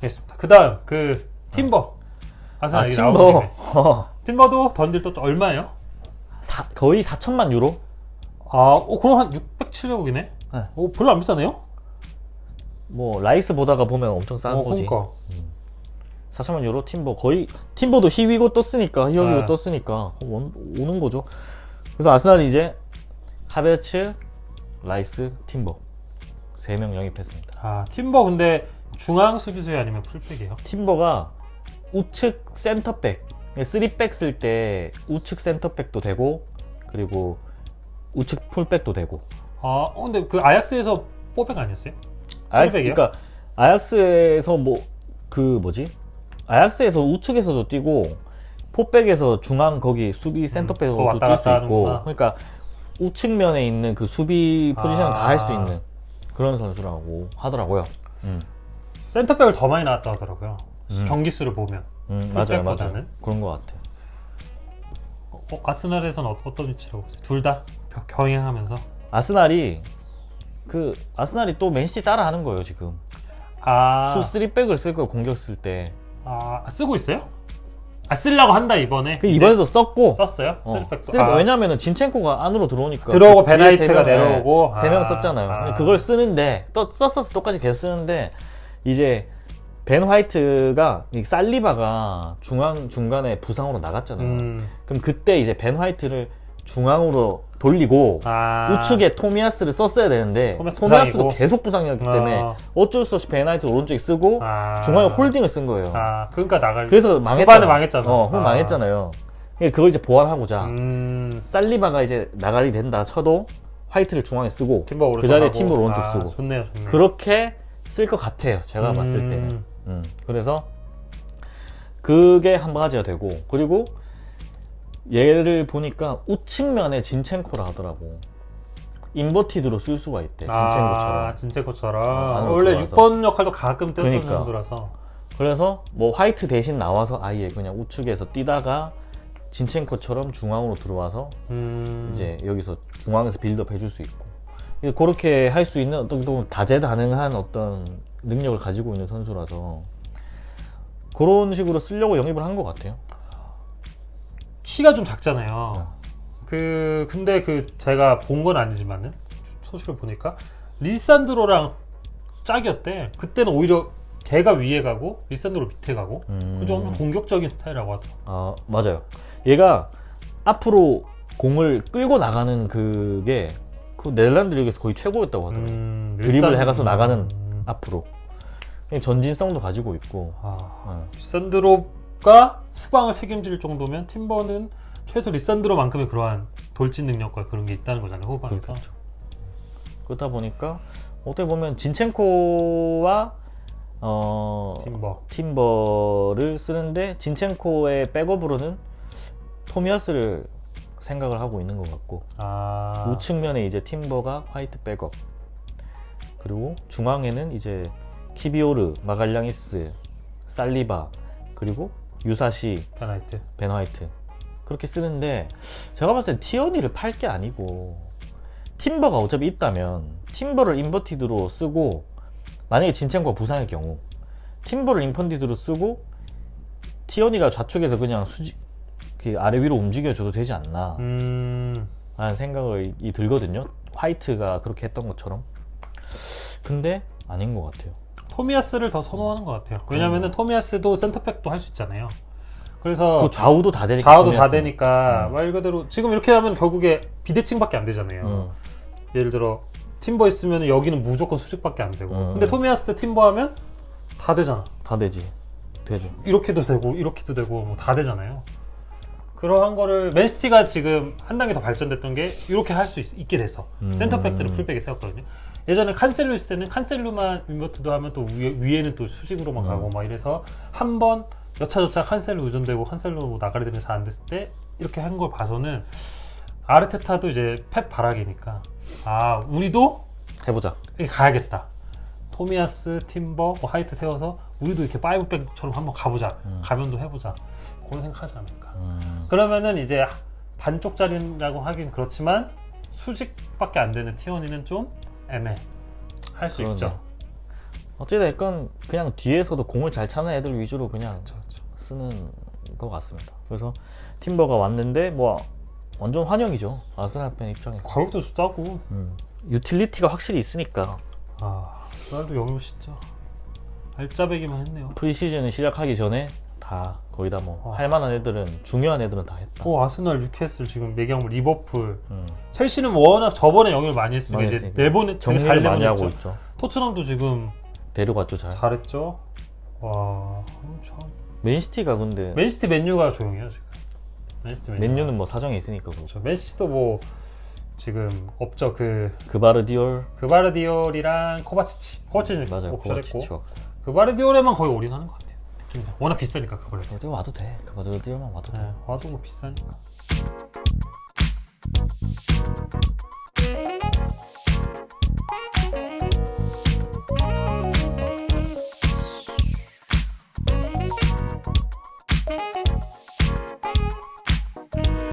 알겠습니다. 그 다음 그 팀버. 아스날 아 얘기 팀버 나오는 김에. 팀버도 던질 또 얼마예요? 사- 거의 4천만 유로? 아, 어, 그럼 한 600, 700억이네? 네. 어, 별로 안 비싸네요? 뭐 라이스 보다가 보면 엄청 싼 어, 거지. 그러니까. 4천만 유로 팀버 거의 팀버도 희위고 떴으니까 희위고 네. 떴으니까 원- 오는 거죠. 그래서 아스날이 이제 하베츠, 라이스, 팀버 세 명 영입했습니다. 아, 팀버 근데 중앙 수비수예요 아니면 풀백이에요? 팀버가 우측 센터백, 3백 쓸 때 우측 센터백도 되고 그리고 우측 풀백도 되고. 아, 어, 근데 그 아약스에서 뽀백 아니었어요? 아약스, 풀백이요? 그러니까 아약스에서 뭐 그 뭐지? 아약스에서 우측에서도 뛰고 포백에서 중앙 거기 수비 그거 센터백으로도 왔다 뛸 수 갔다 있고 하는구나. 그러니까 우측 면에 있는 그 수비 포지션 을 다 할 수 아. 있는 그런 선수라고 하더라고요. 음, 센터백을 더 많이 나왔다 하더라고요. 음. 경기 수를 보면. 음, 맞아요, 맞아요. 풀백보다는? 그런 것 같아요. 어, 아스날에서는 어, 어떤 위치라고? 둘다 병행하면서. 아스날이 그 아스날이 또 맨시티 따라하는 거예요 지금. 아, 수 3백을 쓸 걸 공격 쓸 때. 아, 쓰고 있어요? 아, 쓰려고 한다 이번에. 그 이제 이번에도 썼고. 썼어요? 어, 쓰리백도. 쓸- 아, 왜냐면은 진첸코가 안으로 들어오니까 들어오고 그 뒤에 베나이트가 세 명, 내려오고. 네, 세명 아, 썼잖아요. 아. 그걸 쓰는데 또 썼어서 똑같이 계속 쓰는데 이제 벤 화이트가 이 살리바가 중앙 중간에 부상으로 나갔잖아요. 음, 그럼 그때 이제 벤 화이트를 중앙으로 돌리고 아, 우측에 토미아스를 썼어야 되는데 토미아스 토미아스도 부상이고. 계속 부상이었기 때문에 어. 어쩔 수 없이 벤 화이트 오른쪽에 쓰고 아, 중앙에 홀딩을 쓴 거예요. 아, 그러니까 나갈. 그래서 망했잖아. 후반에 망했잖아. 어, 후반 아. 망했잖아요. 그러니까 그걸 이제 보완하고자 음, 살리바가 이제 나가리 된다 쳐도 화이트를 중앙에 쓰고 팀버 오른쪽 그 자리에 하고. 팀버 오른쪽 아, 쓰고 좋네요, 좋네요. 그렇게 쓸 것 같아요. 제가 음. 봤을 때는. 음, 그래서 그게 한 가지가 되고 그리고 얘를 보니까 우측면에 진첸코라 하더라고. 인버티드로 쓸 수가 있대. 진첸코처럼. 아, 진첸코처럼. 어, 안으로 원래 들어와서. 6번 역할도 가끔 뛰었던 그러니까. 선수라서. 그래서 뭐 화이트 대신 나와서 아예 그냥 우측에서 뛰다가 진첸코처럼 중앙으로 들어와서 음, 이제 여기서 중앙에서 빌드업 해줄 수 있고 그렇게 할 수 있는 어떤 또 다재다능한 어떤 능력을 가지고 있는 선수라서 그런 식으로 쓰려고 영입을 한 것 같아요. 키가 좀 작잖아요. 네. 그 근데 그 제가 본 건 아니지만은 소식을 보니까 리산드로랑 짝이었대. 그때는 오히려 걔가 위에 가고 리산드로 밑에 가고. 음. 그좀 엄청 공격적인 스타일이라고 하더라고. 아 맞아요. 얘가 앞으로 공을 끌고 나가는 그게 그 네덜란드 리그에서 거의 최고였다고 하더라고요. 음, 드리블 해가서 나가는 음, 앞으로 전진성도 가지고 있고. 아, 어. 리산드로가 수방을 책임질 정도면 팀버는 최소 리산드로만큼의 그러한 돌진 능력과 그런 게 있다는 거잖아요 후반에서. 그렇죠. 그렇다 보니까 어떻게 보면 진첸코와 어, 팀버. 팀버를 쓰는데 진첸코의 백업으로는 토미아스를 생각을 하고 있는 것 같고 아, 우측면에 이제 팀버가 화이트 백업. 그리고 중앙에는 이제 키비오르, 마갈량이스, 살리바 그리고 유사시, 페나이트. 벤 화이트. 그렇게 쓰는데 제가 봤을 땐 티어니를 팔 게 아니고 팀버가 어차피 있다면 팀버를 인버티드로 쓰고 만약에 진첸코가 부상의 경우 팀버를 인펀디드로 쓰고 티어니가 좌측에서 그냥 수직 그 아래 위로 움직여줘도 되지 않나 음, 라는 생각이 들거든요 화이트가 그렇게 했던 것처럼 근데 아닌 것 같아요 토미아스를 더 선호하는 것 같아요. 왜냐면은 토미아스도 센터백도 할 수 있잖아요. 그래서 그 좌우도 다 되니까 좌우도 다 토미아스는. 되니까 음. 말 그대로 지금 이렇게 하면 결국에 비대칭밖에 안 되잖아요. 음. 예를 들어 팀버 있으면 여기는 무조건 수직밖에 안 되고. 음. 근데 토미아스 팀버 하면 다 되잖아. 다 되지 되죠 이렇게도 되고 이렇게도 되고 뭐 다 되잖아요. 그러한 거를 맨시티가 지금 한 단계 더 발전됐던 게 이렇게 할 수 있게 돼서 음. 센터백들을 풀백에 세웠거든요. 예전에 칸셀루 있을 때는 칸셀루만 인버트도 하면 또 위에, 위에는 또 수직으로만 음. 가고 막 이래서 한 번 여차저차 칸셀루 의존되고 칸셀루 뭐 나가리 되면 잘 안 됐을 때 이렇게 한 걸 봐서는 아르테타도 이제 펩 바락이니까 아 우리도 해보자 가야겠다. 토미아스, 팀버, 뭐 하이트 세워서 우리도 이렇게 파이브백처럼 한번 가보자. 음. 가면도 해보자. 그런 생각하지 않을까. 음. 그러면은 이제 반쪽짜리라고 하긴 그렇지만 수직밖에 안 되는 T1이는 좀 애매. 할 수 그러네. 있죠. 어찌됐건 그냥 뒤에서도 공을 잘 차는 애들 위주로 그냥 그렇죠. 쓰는 것 같습니다. 그래서 팀버가 왔는데 뭐 완전 환영이죠. 아스날 팬 입장에서. 가격도 싸고 음. 유틸리티가 확실히 있으니까 아 영입 진짜 알짜배기만 했네요. 프리시즌 시작하기 전에 다 거의 다 뭐 와. 할만한 애들은 중요한 애들은 다 했다. 오 아스날, 뉴캐슬 지금 매경 리버풀 음. 첼시는 워낙 저번에 영입을 많이 했으니까 많이 이제 했으니까. 내보내 되게 정리를 잘 많이 하고 내보냈죠. 있죠. 토트넘도 지금 데려갔죠 잘. 잘했죠. 와 참. 맨시티가 근데 맨시티 맨유가 조용해요 지금. 맨시티 맨유. 맨유는 뭐 사정이 있으니까 그렇고. 그렇죠. 맨시티도 뭐 지금 없죠 그 그바르디올 그바르디올이랑 코바치치. 코바치치는 맞아요. 옵션했고 코바치치와 그바르디올에만 거의 올인하는 것 같아요. 느낌상. 워낙 비싸니까 그바르디올. 어디 와도 돼. 그바르디올만 와도 돼. 네, 와도 뭐 비싸니까.